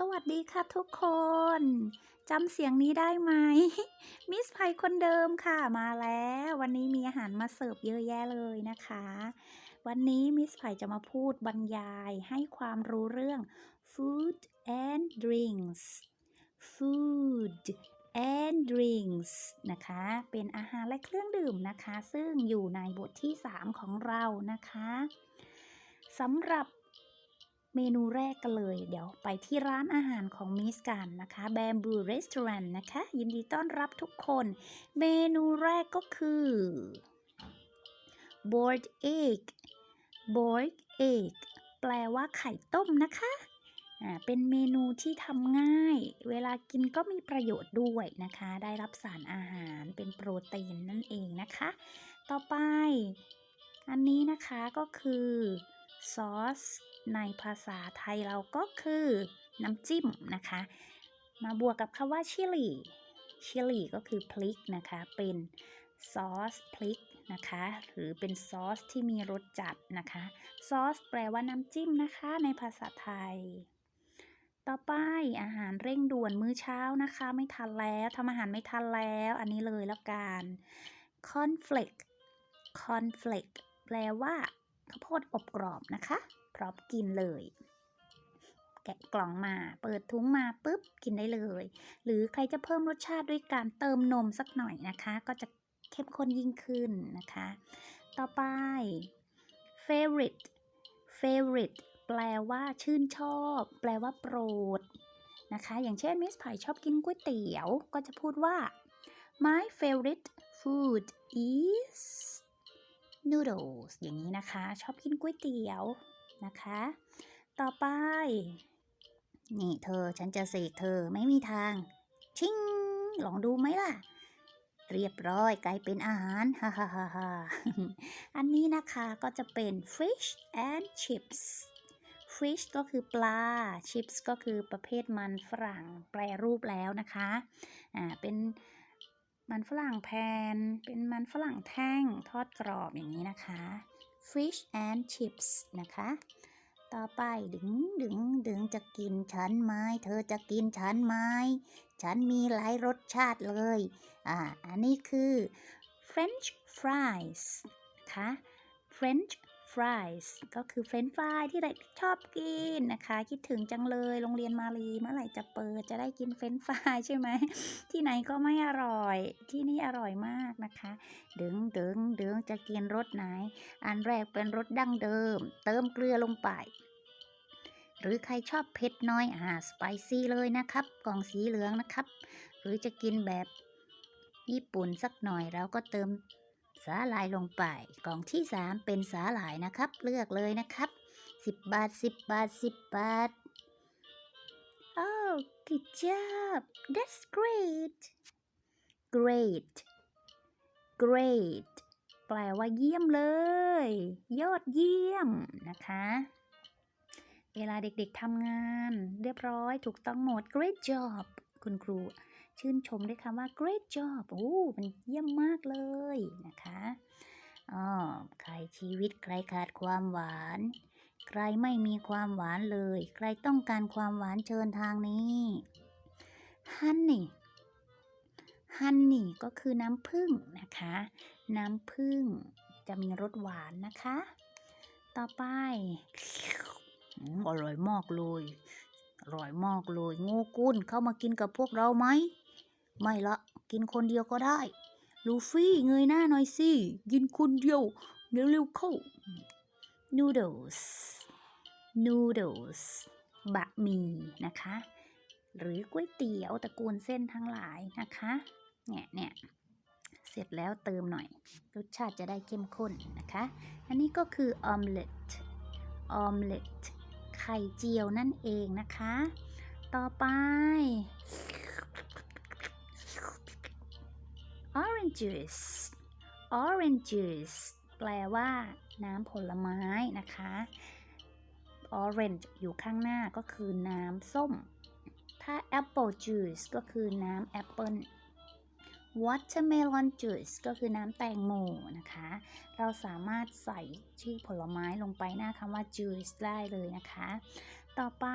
สวัสดีค่ะทุกคนจำเสียงนี้ได้ไหม มิสไพคนเดิมค่ะมาแล้ว วันนี้มีอาหารมาเสิร์ฟเยอะแยะเลยนะคะ วันนี้มิสไพจะมาพูดบรรยายให้ความรู้เรื่อง food and drinks food and drinks นะคะ เป็นอาหารและเครื่องดื่มนะคะ ซึ่งอยู่ในบทที่ 3 ของเรานะคะสำหรับ เมนูแรกกันเลย เดี๋ยวไปที่ร้านอาหารของมิสกันนะคะ Bamboo Restaurant นะคะ ยินดีต้อนรับทุกคน เมนูแรกก็คือ boiled egg boiled egg แปลว่าไข่ต้มนะคะอ่าเป็นเมนูที่ทำง่าย เวลากินก็มีประโยชน์ด้วยนะคะ ได้รับสารอาหารเป็นโปรตีนนั่นเองนะคะ ต่อไป อันนี้นะคะก็คือ ซอสในภาษาไทยเราก็คือน้ำจิ้มนะคะ มาบวกกับคำว่าชิลีชิลีก็คือพริกนะคะ เป็นซอสพริกนะคะ หรือเป็นซอสที่มีรสจัดนะคะ ซอสแปลว่าน้ำจิ้มนะคะในภาษาไทย ต่อไปอาหารเร่งด่วนมื้อเช้านะคะ ไม่ทันแล้วทำอาหารไม่ทันแล้ว อันนี้เลยแล้วกันคอนเฟลกคอนเฟลกแปลว่า ข้าวโพดอบกรอบนะคะพร้อมกินเลย แกะกล่องมา เปิดถุงมาปุ๊บกินได้เลย หรือใครจะเพิ่มรสชาติด้วยการเติมนมสักหน่อยนะคะ ก็จะเข้มข้นยิ่งขึ้นนะคะ ต่อไป favorite favorite แปลว่าชื่นชอบ แปลว่าโปรดนะคะ อย่างเช่นมิสไผ่ชอบกินก๋วยเตี๋ยว ก็จะพูดว่า my favorite food is noodles อย่างนี้นะคะ ชอบกินก๋วยเตี๋ยวนะคะ ต่อไป นี่เธอฉันจะเสกเธอไม่มีทาง ชิงลองดูไหมล่ะ เรียบร้อยกลายเป็นอาหารฮ่าฮ่าฮ่าฮ่าอันนี้นะคะก็จะเป็น fish and chips fish ก็คือปลา chips ก็คือประเภทมันฝรั่งแปรรูปแล้วนะคะ อ่า เป็น มันฝรั่งแผ่นเป็นมันฝรั่งแท่งทอดกรอบอย่างนี้นะคะ fish and chips นะคะ ต่อไปดึงดึงดึงจะกินฉันไหมเธอจะกินฉันไหมฉันมีหลายรสชาติเลย อ่า อันนี้คือ French fries นะคะ French fries ก็คือ French fry ที่เด็กชอบกินนะคะ คิดถึงจังเลย โรงเรียนมาลีเมื่อไหร่จะเปิดจะได้กิน French fry ใช่ไหม ที่ไหนก็ไม่อร่อย ที่นี่อร่อยมากนะคะ ดึงดึงดึงจะกินรสไหน อันแรกเป็นรสดั้งเดิม เติมเกลือลงไป หรือใครชอบเผ็ดน้อย อ่า สไปซี่เลยนะครับ กล่องสีเหลืองนะครับ หรือจะกินแบบญี่ปุ่นสักหน่อยเราก็เติม สาหร่ายลงไป กล่องที่ 3 เป็นสาหร่ายนะครับ เลือกเลยนะครับ 10 บาท 10 บาท 10 บาท Oh good job that's great great great แปลว่าเยี่ยมเลย ยอดเยี่ยมนะคะ เวลาเด็กๆทำงาน เรียบร้อยถูกต้องหมด great job คุณครู ชื่นชมด้วยคำว่า great job โอ้มันเยี่ยมมากเลยนะคะอ๋อใครชีวิตใครขาดความหวาน ใครไม่มีความหวานเลย ใครต้องการความหวานเชิญทางนี้ honey honey ก็คือน้ำผึ้งนะคะ น้ำผึ้งจะมีรสหวานนะคะ ต่อไปอร่อยมากเลย อร่อยมากเลย งูกุลเข้ามากินกับพวกเราไหม ไม่ละกินคนเดียวก็ได้ ลูฟี่เงยหน้าหน่อยสิ กินคนเดียว เร็วๆเข้า noodles noodles บะหมี่นะคะ หรือก๋วยเตี๋ยวตระกูลเส้นทั้งหลายนะคะ เนี่ยเนี่ยเสร็จแล้วเติมหน่อย รสชาติจะได้เข้มข้นนะคะ อันนี้ก็คือออมเล็ตออมเล็ตไข่เจียวนั่นเองนะคะ ต่อไป orange juice orange juice แปลว่าน้ำผลไม้นะคะ orange อยู่ข้างหน้าก็คือน้ำส้ม ถ้า apple juice ก็คือน้ำแอปเปิล watermelon juice ก็คือน้ำแตงโมนะคะ เราสามารถใส่ชื่อผลไม้ลงไปหน้าคำว่า juice ได้เลยนะคะ ต่อไป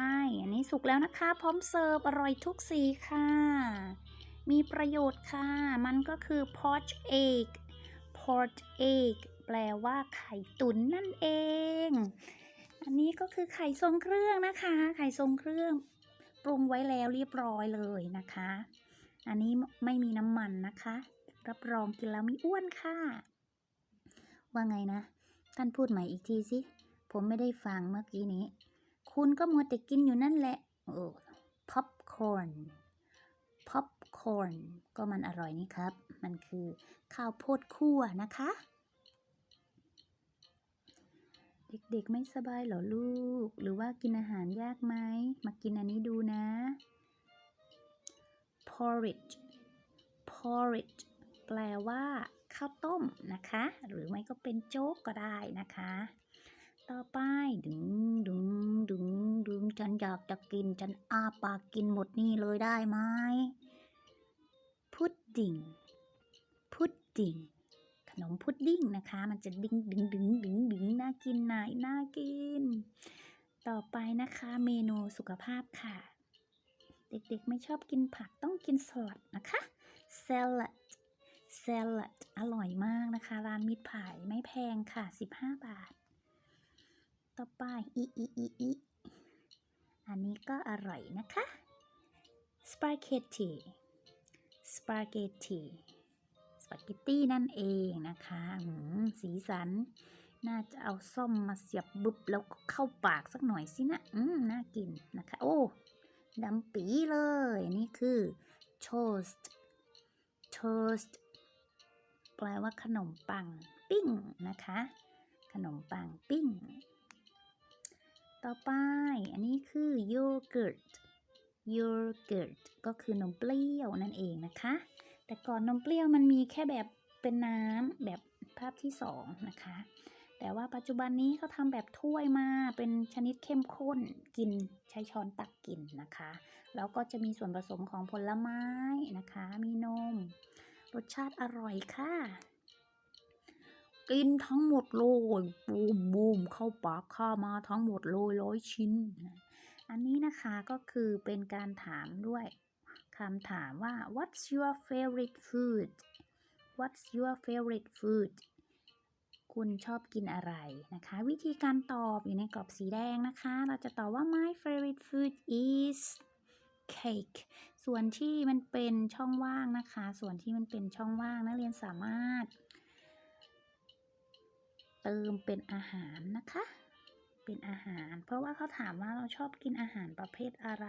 อันนี้สุกแล้วนะคะ พร้อมเสิร์ฟอร่อยทุกสีค่ะ มีประโยชน์ค่ะ มันก็คือ poached egg poached egg แปลว่าไข่ตุ๋นนั่นเอง อันนี้ก็คือไข่ทรงเครื่องนะคะ ไข่ทรงเครื่องปรุงไว้แล้วเรียบร้อยเลยนะคะ อันนี้ไม่มีน้ำมันนะคะ รับรองกินแล้วไม่อ้วนค่ะ ว่าไงนะ ท่านพูดใหม่อีกทีสิ ผมไม่ได้ฟังเมื่อกี้นี้ คุณก็มัวแต่กินอยู่นั่นแหละ โอ้ popcorn corn ก็มันอร่อยนี่ครับ มันคือข้าวโพดคั่วนะคะ เด็กๆไม่สบายเหรอลูก หรือว่ากินอาหารยากไหม มากินอันนี้ดูนะ porridge porridge แปลว่าข้าวต้มนะคะ หรือไม่ก็เป็นโจ๊กก็ได้นะคะ ต่อไปดึงดึงดึงดึงฉันอยากจะกิน ฉันอาปากกินหมดนี่เลยได้ไหม pudding pudding ขนมพุดดิ้งนะคะ มันจะดึงดึงดึงดึงดึงน่ากินไหนน่ากิน ต่อไปนะคะเมนูสุขภาพค่ะ เด็กๆไม่ชอบกินผักต้องกินสลัดนะคะ salad salad อร่อยมากนะคะ ร้านมิตรผายไม่แพงค่ะ 15 บาท ต่อไปอีอีอีอีอันนี้ก็อร่อยนะคะ spaghetti spaghetti สปาเกตตี้นั่นเองนะคะหืมสีสัน น่าจะเอาส้มมาเสียบบุบแล้วก็เข้าปากสักหน่อยสินะ อืม น่ากินนะคะ โอ้ดำปีเลย นี่คือ toast toast แปลว่าขนมปังปิ้งนะคะ ขนมปังปิ้ง ต่อไป อันนี้คือ yogurt yogurt ก็คือนมเปรี้ยวนั่นเองนะคะ แต่ก่อนนมเปรี้ยวมันมีแค่แบบเป็นน้ำแบบภาพที่สองนะคะ แต่ว่าปัจจุบันนี้เขาทำแบบถ้วยมาเป็นชนิดเข้มข้นกินใช้ช้อนตักกินนะคะ แล้วก็จะมีส่วนผสมของผลไม้นะคะ มีนม รสชาติอร่อยค่ะ กินทั้งหมดเลยบูมบูมเข้าปากข้ามาทั้งหมดเลยร้อยชิ้น อันนี้นะคะก็คือเป็นการถามด้วยคำถามว่า what's your favorite food what's your favorite food คุณชอบกินอะไรนะคะ วิธีการตอบอยู่ในกรอบสีแดงนะคะ เราจะตอบว่า my favorite food is cake ส่วนที่มันเป็นช่องว่างนะคะ ส่วนที่มันเป็นช่องว่างนักเรียนสามารถ เติมเป็นอาหารนะคะ เป็นอาหาร เพราะว่าเขาถามว่าเราชอบกินอาหารประเภทอะไร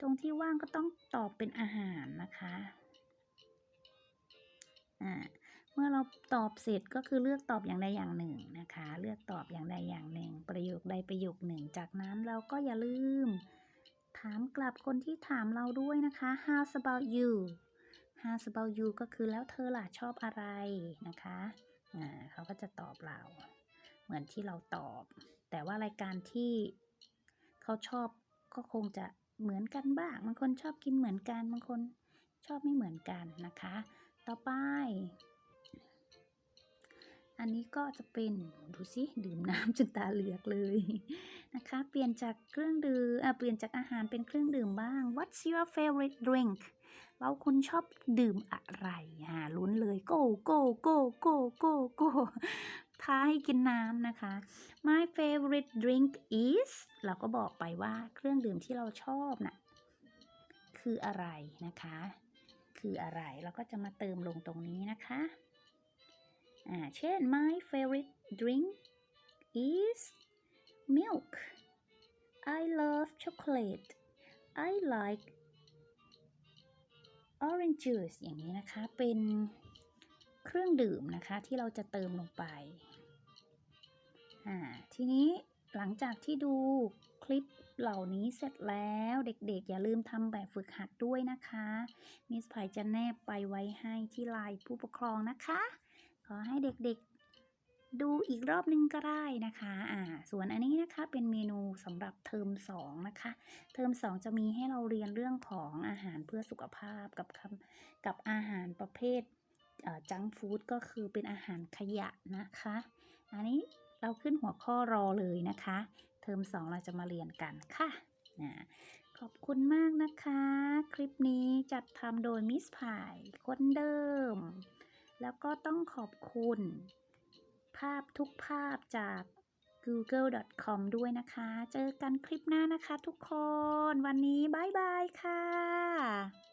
ตรงที่ว่างก็ต้องตอบเป็นอาหารนะคะอ่าเมื่อเราตอบเสร็จก็คือเลือกตอบอย่างใดอย่างหนึ่งนะคะ เลือกตอบอย่างใดอย่างหนึ่ง ประโยคใดประโยคหนึ่ง จากนั้นเราก็อย่าลืม ถามกลับคนที่ถามเราด้วยนะคะ how's about you how's about you ก็คือแล้วเธอล่ะชอบอะไรนะคะอ่าเขาก็จะตอบเรา เหมือนที่เราตอบ แต่ว่ารายการที่เขาชอบก็คงจะเหมือนกันบ้างบางคนชอบกินเหมือนกันบางคนชอบไม่เหมือนกันนะคะ ต่อไป อันนี้ก็จะเป็นดูสิดื่มน้ำจนตาเหลือกเลยนะคะ เปลี่ยนจากเครื่องดื่มอะเปลี่ยนจากอาหารเป็นเครื่องดื่มบ้าง What's your favorite drink แล้วคุณชอบดื่มอะไรอ่าลุ้นเลย go go go go go go ท้าให้กินน้ำนะคะ My favorite drink is เราก็บอกไปว่าเครื่องดื่มที่เราชอบน่ะคืออะไรนะคะ คืออะไรเราก็จะมาเติมลงตรงนี้นะคะอ่าเช่น my favorite drink is milk I love chocolate I like orange juice อย่างนี้นะคะ เป็นเครื่องดื่มนะคะที่เราจะเติมลงไป อ่าทีนี้หลังจากที่ดูคลิปเหล่านี้เสร็จแล้วเด็กๆ อย่าลืมทำแบบฝึกหัดด้วยนะคะ มิสไผ่จะแนบไปไว้ให้ที่ไลน์ผู้ปกครองนะคะ ขอให้เด็กๆดูอีกรอบหนึ่งก็ได้นะคะอ่าส่วนอันนี้นะคะเป็นเมนูสำหรับเทอม2นะคะ เทอม2 จะมีให้เราเรียนเรื่องของอาหารเพื่อสุขภาพกับคำกับอาหารประเภทจังฟู้ดก็คือเป็นอาหารขยะนะคะ อันนี้ เราขึ้นหัวข้อรอเลยนะคะ เทอม2 เราจะมาเรียนกันค่ะนะขอบคุณมากนะคะ คลิปนี้จัดทำโดยมิสพายคนเดิม แล้วก็ต้องขอบคุณ ภาพทุกภาพจาก google.com ด้วยนะคะ เจอกันคลิปหน้านะคะทุกคน วันนี้บายบายค่ะ